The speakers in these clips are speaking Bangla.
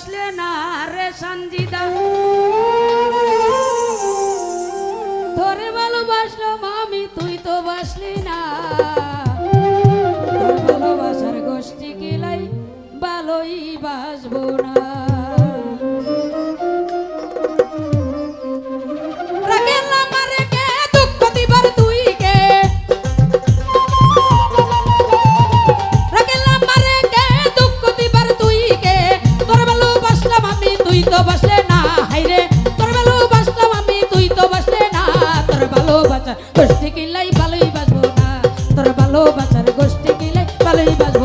বসলে না রে সঞ্জিদা ধরে ভালোবাসলাম আমি, তুই তো বাসলি না। ভালোবাসার গোষ্ঠী কিলাই ভালোই বাসবো না। তুই তো বাসলে না হাইরে তোর ভালোবাসতাম আমি, তুই তো বাসলে না। তোর ভালোবাসার গোষ্ঠী কিলাই ভালোই বাসবো না। তোর ভালোবাসার গোষ্ঠী কিলাই ভালোই বাসবো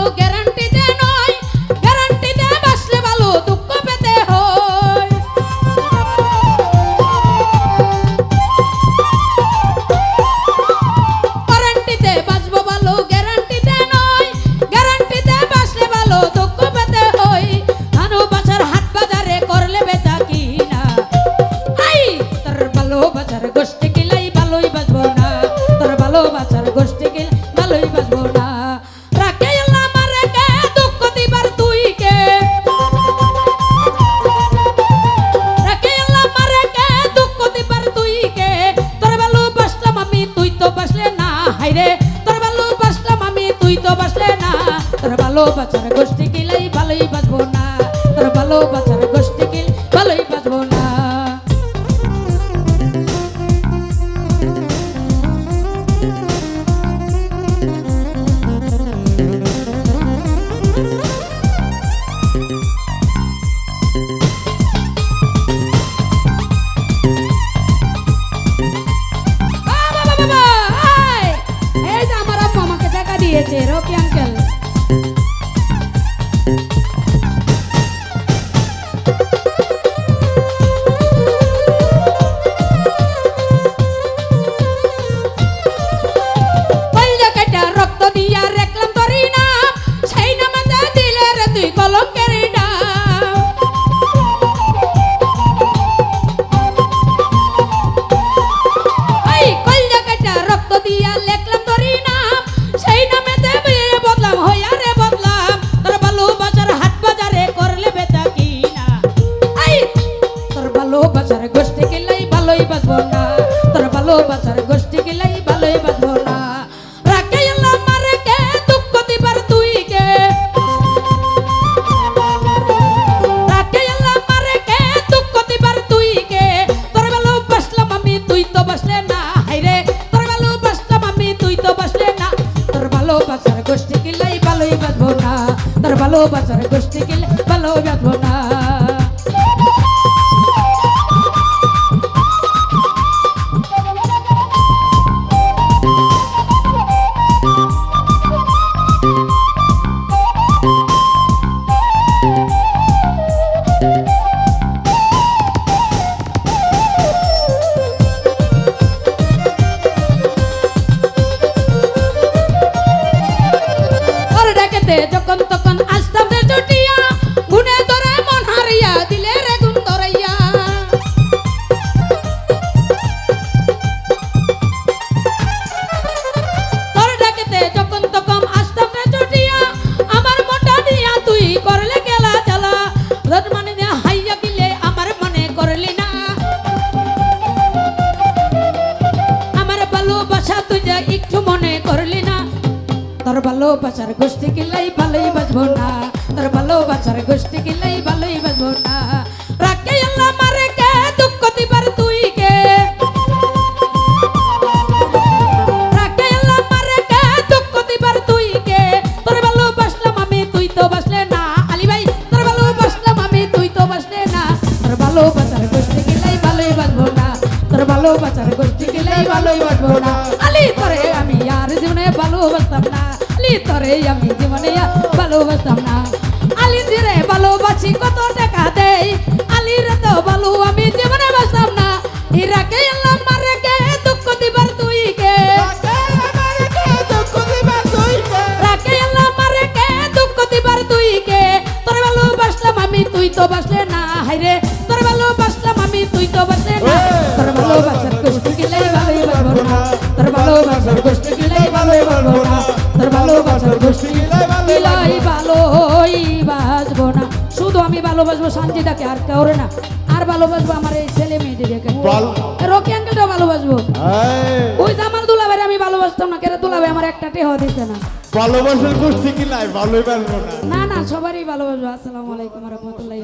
Sugar ভালোবাসার গোষ্ঠী গেলেই ভালোই বাঁচবো না। তোর ভালোবাসার বাঁধবো না তার ভালোবাসার গোষ্ঠী গেলে ভালো বাঁধবো না। আচ্ছা তুই যা একটু মনে করলি না। তোর ভালোবাসার গোষ্ঠী লাই ভালোই বাঁচবো না। তোর ভালোবাসার গোষ্ঠী গেলেই ভালোই বাঁচবো না। রাখে আল্লাহ মারে তুই কে? দুঃখ তুই কে? আমি, তুই তো না। ভাই, তোর আমি, তুই তো না। ভালোই বাঁচবো না। তোর ভালোবাসার আলি তরে আমি আর জীবনে ভালোবাসতাম না। আলি তরে আমি জীবনে আর ভালোবাসতাম না। আলি রে ভালোবাসি কত টাকা দেয়। আলির তো ভালো আমি জীবনে বাসতাম না। ইরাক ভালোবাসবো সঞ্জিতাকে আর কাউরে না। আর ভালোবাসবো আমার এই ছেলে মেয়েদেরকে। রকি আঙ্কেলটাও ভালোবাসবো। ওই যে আমার দুলাভাই আমি ভালোবাসতাম না কেন দুলাভাই আমার একটা টেহ দিছে না? ভালোবাসার গোষ্ঠী কি নাই? ভালোই না। না না সবারই ভালোবাসবো। আসসালামু আলাইকুম রহমতুল্লাহ